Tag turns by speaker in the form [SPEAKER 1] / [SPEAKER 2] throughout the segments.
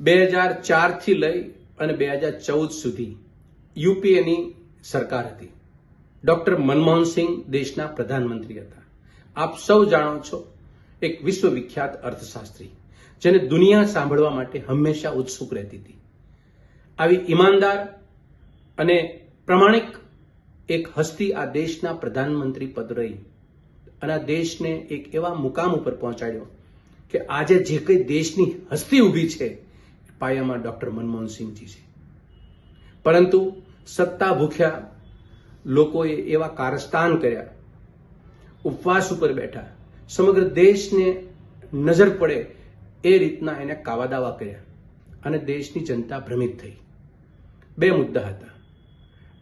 [SPEAKER 1] બે હજાર ચારથી લઈ અને બે હજાર ચૌદ સુધી યુપીએની સરકાર હતી. ડોક્ટર મનમોહનસિંહ દેશના પ્રધાનમંત્રી હતા. આપ સૌ જાણો છો, એક વિશ્વવિખ્યાત અર્થશાસ્ત્રી, જેને દુનિયા સાંભળવા માટે હંમેશા ઉત્સુક રહેતી હતી. આવી ઈમાનદાર અને પ્રમાણિક એક હસ્તી આ દેશના પ્રધાનમંત્રી પદ રહી અને આ દેશને એક એવા મુકામ ઉપર પહોંચાડ્યો કે આજે જે કંઈ દેશની હસ્તી ઊભી છે પાયામાં ડોક્ટર મનમોહનસિંહજી છે. પરંતુ સત્તા ભૂખ્યા લોકોએ એવા કારસ્તાન કર્યા. ઉપવાસ ઉપર બેઠા. સમગ્ર દેશને નજર પડે એ રીતના એને કાવાદાવા કર્યા અને દેશની જનતા ભ્રમિત થઈ. બે મુદ્દા હતા.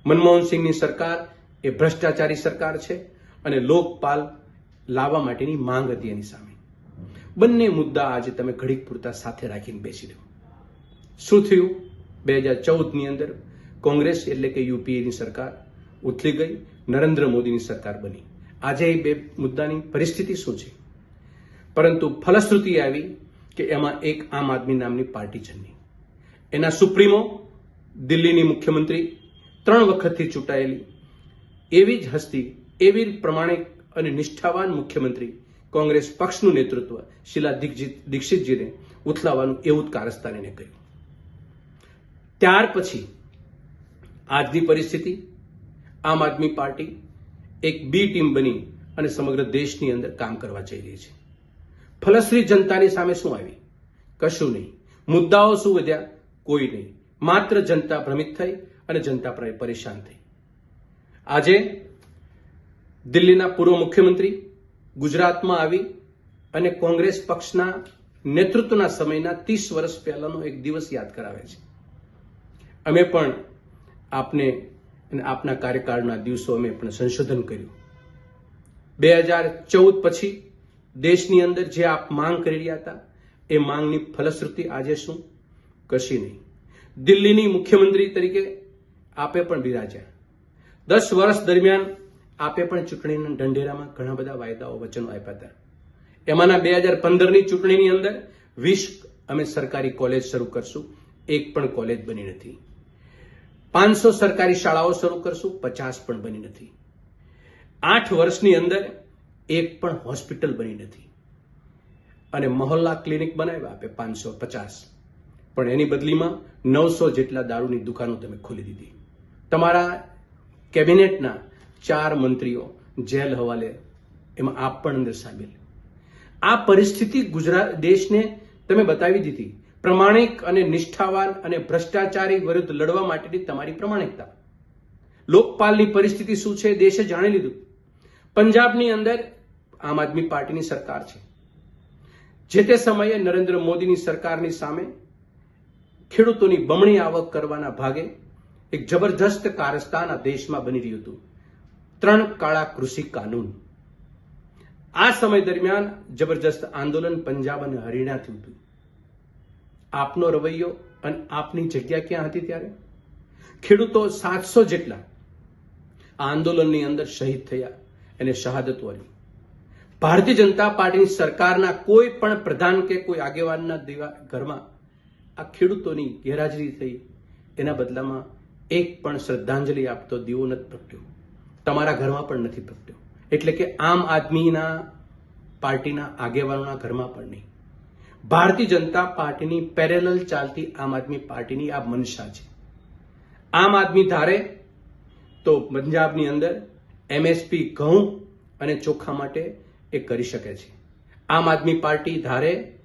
[SPEAKER 1] મનમોહનસિંહની સરકાર એ ભ્રષ્ટાચારી સરકાર છે અને લોકપાલ લાવવા માટેની માંગ હતી એની સામે. બંને મુદ્દા આજે તમે ઘડીક પૂરતા સાથે રાખીને બેસી રહો. શું થયું? બે હજાર ચૌદની અંદર કોંગ્રેસ એટલે કે યુપીએની સરકાર ઉથલી ગઈ, નરેન્દ્ર મોદીની સરકાર બની. આજે એ બે મુદ્દાની પરિસ્થિતિ શું છે? પરંતુ ફલશ્રુતિ આવી કે એમાં એક આમ આદમી નામની પાર્ટી જન્મી. એના સુપ્રીમો, દિલ્હીની મુખ્યમંત્રી, ત્રણ વખતથી ચૂંટાયેલી, એવી જ હસ્તી, એવી પ્રમાણિક અને નિષ્ઠાવાન મુખ્યમંત્રી કોંગ્રેસ પક્ષનું નેતૃત્વ શીલા દીક્ષિત દીક્ષિતજીને ઉથલાવવાનું એવું જ કારસ્તાન એને કર્યું ત્યાર પછી આજની પરિસ્થિતિ, આમ આદમી પાર્ટી એક બી ટીમ બની અને સમગ્ર દેશની અંદર કામ કરવા જઈ રહી છે. ફલશ્રી જનતાની સામે શું આવી? કશું નહીં. મુદ્દાઓ શું વધ્યા? કોઈ નહીં. માત્ર જનતા ભ્રમિત થઈ અને જનતા પ્ર- પરેશાન થઈ. આજે દિલ્હીના પૂર્વ મુખ્યમંત્રી ગુજરાતમાં આવી અને કોંગ્રેસ પક્ષના નેતૃત્વના સમયના ત્રીસ વર્ષ પહેલાનો એક દિવસ યાદ કરાવે છે. અમે પણ આપને અને આપના કાર્યકાળના દિવસો અમે પણ સંશોધન કર્યું. બે હજાર ચૌદ પછી દેશની અંદર જે આપ માંગ કરી રહ્યા હતા, એ માંગની ફલશ્રુતિ આજે શું? કશી નહીં. દિલ્હીની મુખ્યમંત્રી તરીકે આપે પણ બિરાજ્યા. દસ વર્ષ દરમિયાન આપે પણ ચૂંટણીના ઢંઢેરામાં ઘણા બધા વાયદાઓ વચનો આપ્યા હતા. એમાંના બે હજાર પંદરની ચૂંટણીની અંદર વીસ અમે સરકારી કોલેજ શરૂ કરશું. એક પણ કોલેજ બની નથી. પાંચસો સરકારી શાળાઓ શરૂ કરશું, પચાસ પણ બની નથી. આઠ વર્ષની અંદર એક પણ હોસ્પિટલ બની નથી. અને મહોલ્લા ક્લિનિક બનાવ્યા આપે પાંચસો પચાસ. પણ એની બદલીમાં નવસો જેટલા દારૂની દુકાનો તમે ખોલી દીધી. તમારા કેબિનેટના ચાર મંત્રીઓ જેલ હવાલે એમાં આપ પણ અંદર સામેલ. આ પરિસ્થિતિ ગુજરાત દેશને તમે બતાવી દીધી. પ્રમાણિક અને નિષ્ઠાવાન અને ભ્રષ્ટાચારી વિરુદ્ધ લડવા માટેની તમારી પ્રમાણિકતા. લોકપાલની પરિસ્થિતિ શું છે દેશે જાણી લીધું. પંજાબની અંદર આમ આદમી પાર્ટીની સરકાર છે. જે તે સમયે નરેન્દ્ર મોદીની સરકારની સામે ખેડૂતોની બમણી આવક કરવાના ભાગે એક જબરજસ્ત કારસ્તાન આ દેશમાં બની રહ્યું હતું. ત્રણ કાળા કૃષિ કાનૂન. આ સમય દરમિયાન જબરજસ્ત આંદોલન પંજાબ અને હરિયાણા થયું હતું. આપનો રવૈયો અને આપની જગ્યા ક્યાં હતી ત્યારે? ખેડૂતો સાતસો જેટલા આંદોલનની અંદર શહીદ થયા એને શહાદત વાળી. ભારતીય જનતા પાર્ટીની સરકારના કોઈ પણ પ્રધાન કે કોઈ આગેવાનના દીવા- ઘરમાં આ ખેડૂતોની ગેરહાજરી થઈ, એના બદલામાં એક પણ શ્રદ્ધાંજલિ આપતો દીવો નથી પ્રગટ્યો. તમારા ઘરમાં પણ નથી પ્રગટ્યો. એટલે કે આમ આદમીના પાર્ટીના આગેવાનોના ઘરમાં પણ નહીં. ભારતીય જનતા પાર્ટીની પેરેલલ ચાલતી આમ આદમી પાર્ટીની આ મનસા છે. આમ આદમી ધારે તો પંજાબની અંદર એમએસપી ઘઉં અને ચોખા માટે એ કરી શકે છે. આમ આદમી પાર્ટી ધારે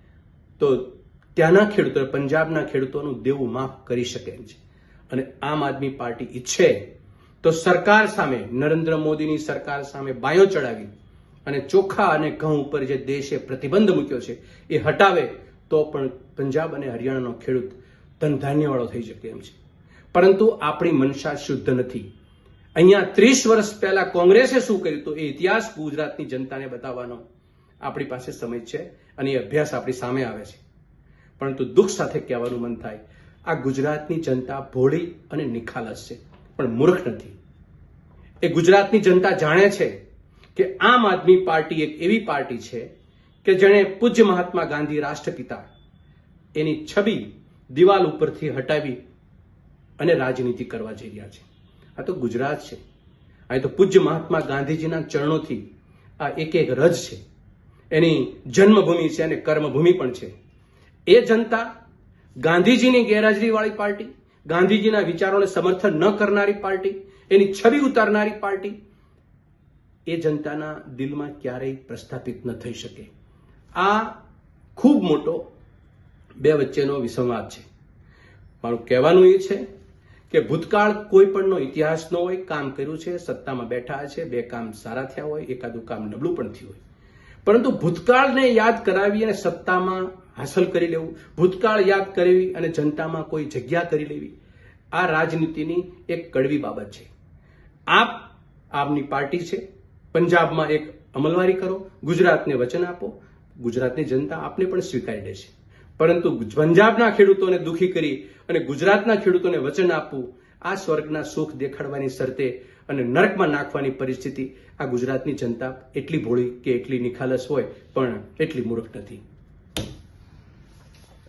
[SPEAKER 1] તો ત્યાંના ખેડૂતો, પંજાબના ખેડૂતોનું દેવું માફ કરી શકે છે. અને આમ આદમી પાર્ટી ઈચ્છે તો સરકાર સામે, નરેન્દ્ર મોદીની સરકાર સામે બાયો ચડાવી અને ચોખા અને ઘઉં ઉપર જે દેશે પ્રતિબંધ મૂક્યો છે, એ હટાવે, તો પણ પંજાબ અને હરિયાણાનો ખેડૂત ધનધાન્યવાળો થઈ શકે એમ છે. પરંતુ આપણી મનસા શુદ્ધ નથી. અહીંયા ત્રીસ વર્ષ પહેલા કોંગ્રેસે શું કર્યું તો એ ઇતિહાસ ગુજરાતની જનતાને બતાવવાનો આપણી પાસે સમય છે અને એ અભ્યાસ આપણી સામે આવે છે. પરંતુ દુઃખ સાથે કહેવાનું મન થાય, આ ગુજરાતની જનતા ભોળી અને નિખાલસ છે, પણ મૂર્ખ નથી. એ ગુજરાતની જનતા જાણે છે કે આમ આદમી પાર્ટી એક એવી પાર્ટી છે કે જેણે પૂજ્ય મહાત્મા ગાંધી રાષ્ટ્રપિતા એની છબી દિવાલ ઉપરથી હટાવી અને રાજનીતિ કરવા જઈ રહ્યા છે. આ તો ગુજરાત છે. આ તો પૂજ્ય મહાત્મા ગાંધીજીના ચરણોથી આ એક એક રજ છે. એની જન્મભૂમિ છે અને કર્મભૂમિ પણ છે. એ જનતા ગાંધીજીની ગેરહાજરીવાળી પાર્ટી, ગાંધીજીના વિચારોને સમર્થન ન કરનારી પાર્ટી, એની છબી ઉતારનારી પાર્ટી એ જનતાના દિલમાં ક્યારેય પ્રસ્થાપિત ન થઈ શકે. આ ખૂબ મોટો બે વચ્ચેનો વિસંવાદ છે. મારું કહેવાનું એ છે કે ભૂતકાળ કોઈ પણનો ઇતિહાસ ન હોય, કામ કર્યું છે, સત્તામાં બેઠા છે, બે કામ સારા થયા હોય, એકાદું કામ નબળું પણ થયું હોય. પરંતુ ભૂતકાળને યાદ કરાવી અને સત્તામાં હાંસલ કરી લેવું, ભૂતકાળ યાદ કરવી અને જનતામાં કોઈ જગ્યા કરી લેવી, આ રાજનીતિની એક કડવી બાબત છે. આપ, આપની પાર્ટી છે પંજાબમાં એક અમલવારી કરો, ગુજરાતને વચન આપો. ગુજરાતની જનતા આપને પણ સ્વીકારી લેશે પરંતુ પંજાબના ખેડૂતોને દુઃખી કરી અને ગુજરાતના ખેડૂતોને વચન આપવું, આ સ્વર્ગના સુખ દેખાડવાની શરતે અને નરકમાં નાખવાની પરિસ્થિતિ આ ગુજરાતની જનતા એટલી ભોળી કે એટલી નિખાલસ હોય, પણ એટલી મૂર્ખ નથી.